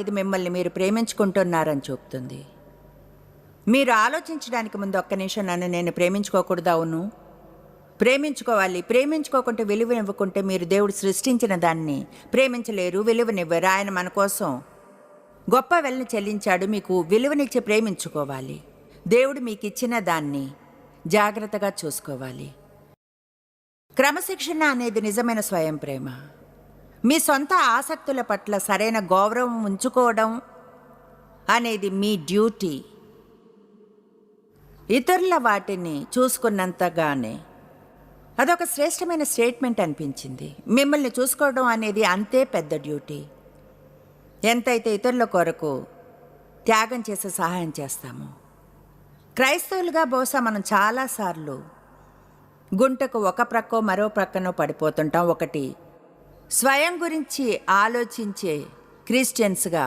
ఇది మిమ్మల్ని మీరు ప్రేమించుకుంటున్నారని చూపుతుంది. మీరు ఆలోచించడానికి ముందు ఒక్క నిమిషం నన్ను నేను ప్రేమించుకోకూడదు అవును. ప్రేమించుకోవాలి. ప్రేమించుకోకుంటే విలువనివ్వకుంటే మీరు దేవుడు సృష్టించిన దాన్ని ప్రేమించలేరు విలువనివ్వరు. ఆయన మన కోసం గొప్ప వెళ్ళని చెల్లించాడు. మీకు విలువనిచ్చి ప్రేమించుకోవాలి. దేవుడు మీకు ఇచ్చిన దాన్ని జాగ్రత్తగా చూసుకోవాలి. క్రమశిక్షణ అనేది నిజమైన స్వయం ప్రేమ మీ సొంత ఆసక్తుల పట్ల సరైన గౌరవం ఉంచుకోవడం అనేది మీ డ్యూటీ. ఇతరుల వాటిని చూసుకున్నంతగానే అదొక శ్రేష్టమైన స్టేట్మెంట్ అనిపించింది. మిమ్మల్ని చూసుకోవడం అనేది అంతే పెద్ద డ్యూటీ. ఎంతైతే ఇతరుల కొరకు త్యాగం చేసే సహాయం చేస్తామో. క్రైస్తవులుగా బహుశా మనం చాలాసార్లు గుంటకు ఒక ప్రక్కో మరో ప్రక్కనో పడిపోతుంటాం. ఒకటి స్వయం గురించి ఆలోచించే క్రిస్టియన్స్గా